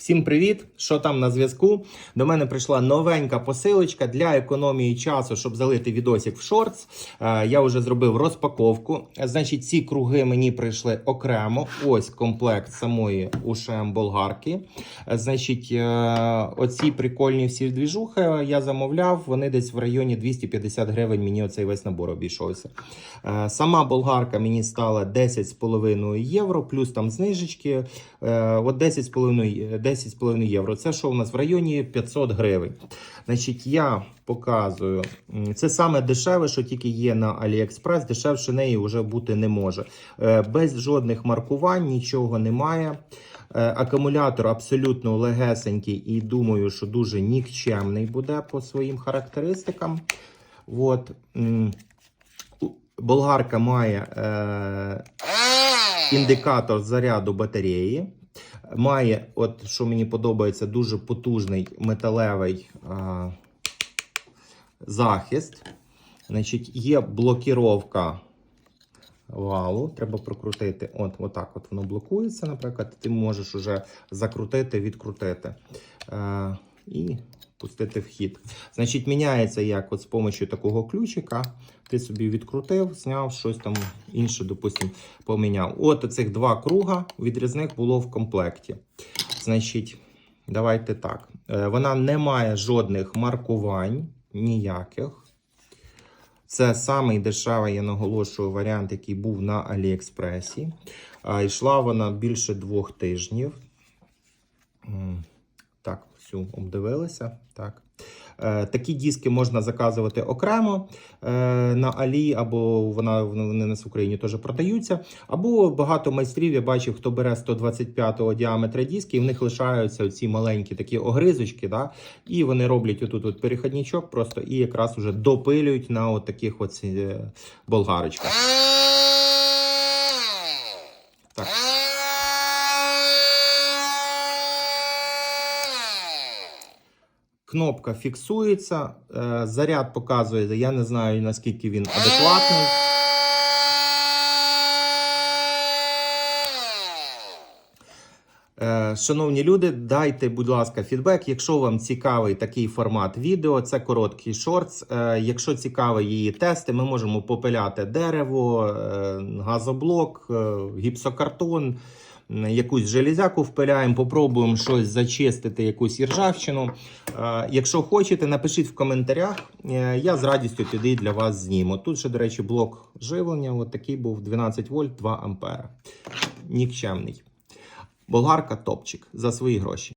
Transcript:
Всім привіт! Що там на зв'язку? До мене прийшла новенька посилочка для економії часу, щоб залити відосик в шортс. Е, Я вже зробив розпаковку. Е, Значить, ці круги мені прийшли окремо. Ось комплект самої УШМ болгарки. Е, Значить, е, оці прикольні всі двіжухи я замовляв. Вони десь в районі 250 гривень. Мені оцей весь набор обійшовся. Е, Сама болгарка мені стала 10,5 євро, плюс там знижечки. Е, От 10,5 10,5 євро. Це що у нас в районі 500 гривень. Значить, я показую. Це саме дешеве, що тільки є на AliExpress. Дешевше неї вже бути не може. Е, Без жодних маркувань, нічого немає. Е, Акумулятор абсолютно легесенький і думаю, що дуже нікчемний буде по своїм характеристикам. От. Болгарка має е, індикатор заряду батареї. Має, от що мені подобається, дуже потужний металевий а, захист. Значить, є блокіровка валу. Треба прокрутити. От, отак от воно блокується, наприклад. Ти можеш уже закрутити, відкрутити. А, і пустити в хід. Значить, міняється як от з допомогою такого ключика. Ти собі відкрутив, зняв щось там інше, допустимо, поміняв. От цих два круга від різних було в комплекті. Значить, давайте так. Е, Вона не має жодних маркувань, ніяких. Це самий дешевий, я наголошую, варіант, який був на Аліекспресі. Йшла вона більше двох тижнів. Так, всю обдивилися. Так. Е, Такі диски можна заказувати окремо е, на Алі, або вона вони нас в Україні теж продаються. Або багато майстрів я бачив, хто бере 125 діаметра диски, і в них лишаються ці маленькі такі огризочки, да? і вони роблять отут от перехідничок просто і якраз уже допилюють на от таких от е, болгарочках. Так. Кнопка фіксується, е, заряд показує, я не знаю наскільки він адекватний. Е, Шановні люди, дайте, будь ласка, фідбек. Якщо вам цікавий такий формат відео, це короткий шортс. Е, Якщо цікаві її тести, ми можемо попиляти дерево, газоблок, гіпсокартон, якусь железяку впиляємо, попробуємо щось зачистити, якусь іржавчину. Е, Якщо хочете, напишіть в коментарях. Е, Я з радістю тоді для вас зніму. Тут ще, до речі, блок живлення. От такий був 12 вольт, 2 ампера. Нікчемний. Болгарка топчик за свої гроші.